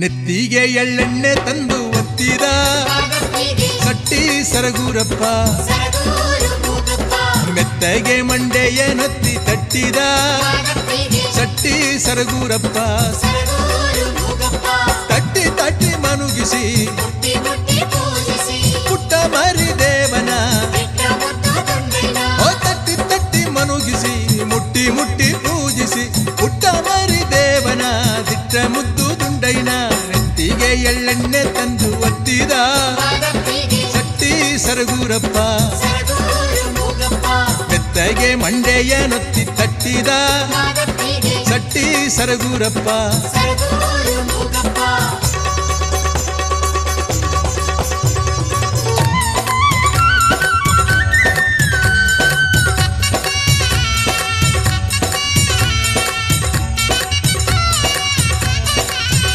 ನೆತ್ತಿಗೆ ಎಳ್ಳೆಣ್ಣೆ ತಂದು ಒತ್ತಿದ. ಕಟ್ಟಿ ಸಟ್ಟಿ ಸರಗೂರಪ್ಪ. ಮೆತ್ತಗೆ ಮಂಡೆಯ ನತ್ತಿ ತಟ್ಟಿದ. ಸಟ್ಟಿ ಸರಗೂರಪ್ಪ. ತಟ್ಟಿ ತಟ್ಟಿ ಮನುಗಿಸಿ. ಪುಟ್ಟ ಮರಿ ದೇವನ ತಟ್ಟಿ ತಟ್ಟಿ ಮನುಗಿಸಿ. ಮುಟ್ಟಿ ಮುಟ್ಟಿ ಪೂಜಿಸಿ. ದಿಟ್ಟ ಮುದ್ದು ದುಂಡೈನ ನೆತ್ತಿಗೆ ಎಳ್ಳೆಣ್ಣೆ ತಂದು ಒತ್ತಿದ ಪಾದಪ್ಪಿಗೆ ಸಟ್ಟಿ ಸರಗೂರಪ್ಪ ಸರಗೂರು ಮೂಗಪ್ಪ ಮೆತ್ತಗೆ ಮಂಡೆಯ ನೊತ್ತಿ ತಟ್ಟಿದ ಪಾದಪ್ಪಿಗೆ ಸಟ್ಟಿ ಸರಗೂರಪ್ಪ ಸರಗೂರು